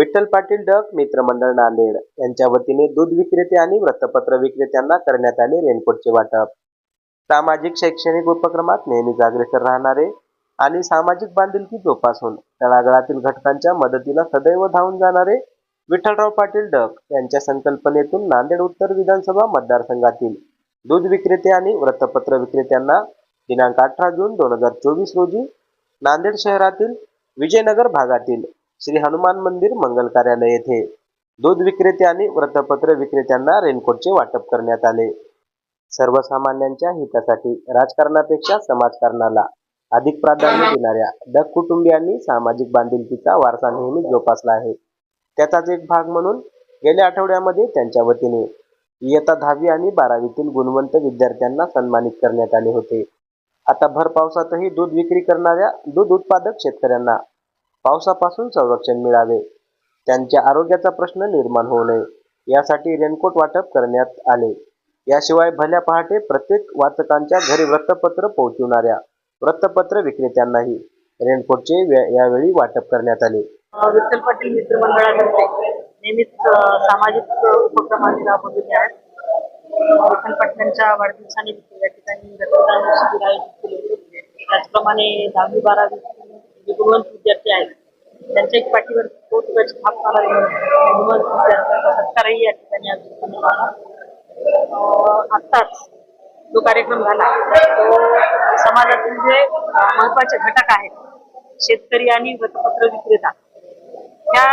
Vitthal Patil duck मित्रमंडळ नांदेड. यांच्या वतीने दूध विक्रेते आणि वृत्तपत्र विक्रेत्यांना करण्यात आले रेनकोटचे वाटप. सामाजिक शैक्षणिक उपक्रमात नेहमीच अग्रेसर राहणारे आणि सामाजिक बांधिलकी जोपासून तळागाळातील घटकांच्या मदतीला सदैव धावून जाणारे विठ्ठलराव पाटील डक यांच्या संकल्पनेतून नांदेड उत्तर विधानसभा मतदारसंघातील दूध विक्रेते आणि वृत्तपत्र विक्रेत्यांना दिनांक अठरा जून दोन हजार चोवीस रोजी नांदेड शहरातील विजयनगर भागातील श्री हनुमान मंदिर मंगल कार्यालय येथे दूध विक्रेते आणि वृत्तपत्र विक्रेत्यांना रेनकोटचे वाटप करण्यात आले. सर्वसामान्यांच्या हितासाठी राजकारणापेक्षा समाजकारणाला अधिक प्राधान्य देणाऱ्या डक कुटुंबियांनी सामाजिक बांधिलकीचा वारसा नेहमीच जोपासला आहे. त्याचाच एक भाग म्हणून गेल्या आठवड्यामध्ये त्यांच्या वतीने इयत्ता दहावी आणि बारावीतील गुणवंत विद्यार्थ्यांना सन्मानित करण्यात आले होते. आता भर पावसातही दूध विक्री करणाऱ्या दूध उत्पादक शेतकऱ्यांना पावसापासून संरक्षण मिळावे. त्यांच्या आरोग्याचा प्रश्न निर्माण होऊ नये यासाठी रेनकोट वाटप करण्यात आले. याशिवाय भल्या पहाटे प्रत्येक वाचकांच्या घरी वृत्तपत्र पोहोचवणाऱ्या वृत्तपत्र विक्रेत्यांनाही रेनकोटचे यावेळी वाटप करण्यात आले. विठ्ठल पाटील मित्र मंडळातर्फे नेहमीच सामाजिक अ, उपक्रम आम्ही राबवलेले आहेत. विठ्ठल पाटलांच्या वाढदिवसानिमित्त या ठिकाणी रक्तदान शिबिर आयोजित केले होते. त्याचप्रमाणे दहावी बारावी जे गुणवंत विद्यार्थी आहेत त्यांच्या पाठीवर कौतुकाची थाप मारावी म्हणून गुणवंत विद्यार्थ्यांचा सत्कारही या ठिकाणी आज आत्ताच जो कार्यक्रम झाला तो समाजातील जे महत्त्वाचे घटक आहेत शेतकरी आणि वृत्तपत्र विक्रेता ह्या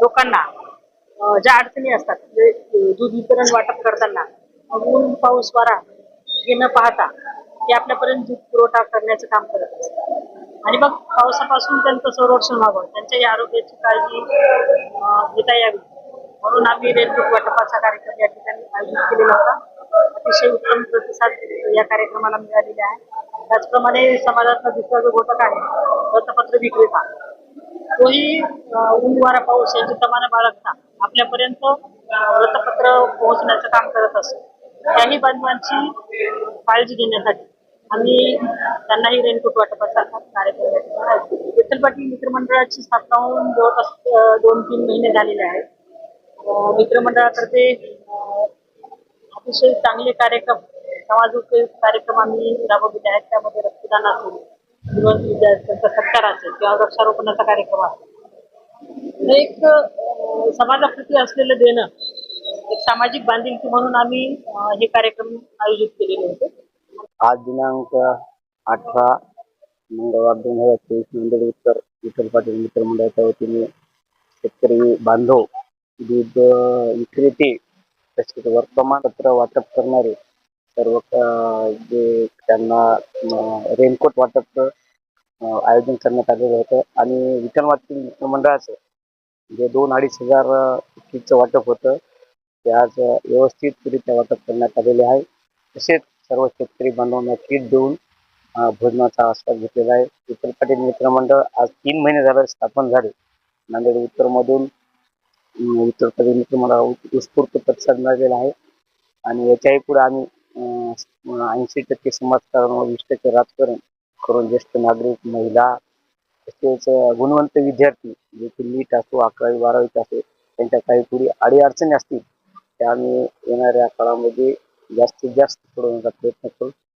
लोकांना ज्या अडचणी असतात म्हणजे दूध वितरण वाटप करताना ऊन पाऊस वारा हे न पाहता ते आपल्यापर्यंत दूध पुरवठा करण्याचं काम करत असतात. आणि मग पावसापासून त्यांचं संरक्षण व्हावं त्यांच्याही आरोग्याची काळजी घेता यावी. म्हणून आम्ही रेल्वे वाटपाचा कार्यक्रम या ठिकाणी आयोजित केलेला होता. अतिशय उत्तम प्रतिसाद या कार्यक्रमाला मिळालेला आहे. त्याचप्रमाणे समाजातला दुसरा जो घटक आहे वृत्तपत्र विक्रेता तोही उमवारा ऊन वारा पाऊस यांची प्रमाणे बाळगता. आपल्यापर्यंत वृत्तपत्र पोहोचण्याचं काम करत असतो. त्याही बांधवांची काळजी घेण्यासाठी. आम्ही त्यांनाही रेनकोट वाटपाचा कार्यक्रम या विठ्ठल पाटील मित्रमंडळाची स्थापना होऊन जवळपास दोन तीन महिने झालेले आहेत. मित्रमंडळातर्फे अतिशय चांगले कार्यक्रम समाज उपयुक्त कार्यक्रम आम्ही राबवलेले आहेत. त्यामध्ये रक्तदान असेल जिवंत विद्यार्थ्यांचा सत्कार असेल किंवा वृक्षारोपणाचा कार्यक्रम असेल एक समाजाप्रती असलेलं देणं एक सामाजिक बांधिलकी म्हणून आम्ही हे कार्यक्रम आयोजित केलेले होते. आज दिनांक अठरा मंगळवार दोन हजार चोवीस नांदेड उत्तर विठ्ठल पाटील मित्रमंडळाच्या वतीने शेतकरी बांधव दूध विक्रेते तसेच वर्तमानपत्र वाटप करणारे सर्व जे त्यांना रेनकोट वाटप आयोजन करण्यात आलेलं होतं. आणि विठ्ठल पाटील मित्रमंडळाचं जे दोन अडीच हजार किटचं वाटप होतं ते आज व्यवस्थितरित्या वाटप करण्यात आलेले आहे. तसेच सर्व शेतकरी बांधवांना किट देऊन भोजनाचा आस्वाद घेतलेला आहे. विठ्ठल पाटील मित्रमंडळ आज तीन महिने झालं स्थापन झाले. नांदेड उत्तरमधून विठ्ठल पाटील मित्रमंडळ उत्स्फूर्त प्रतिसाद मिळालेला आहे. आणि याच्याही पुढे आम्ही ऐंशी टक्के समाजकारण व वीस टक्के राजकारण करून ज्येष्ठ नागरिक महिला तसेच गुणवंत विद्यार्थी जे की नीट असो अकरावी बारावीत असो त्यांच्या काही पुढे अडीअडचणी असतील त्या आम्ही येणाऱ्या काळामध्ये जास्तीत जास्त सोडवण्याचा प्रयत्न करू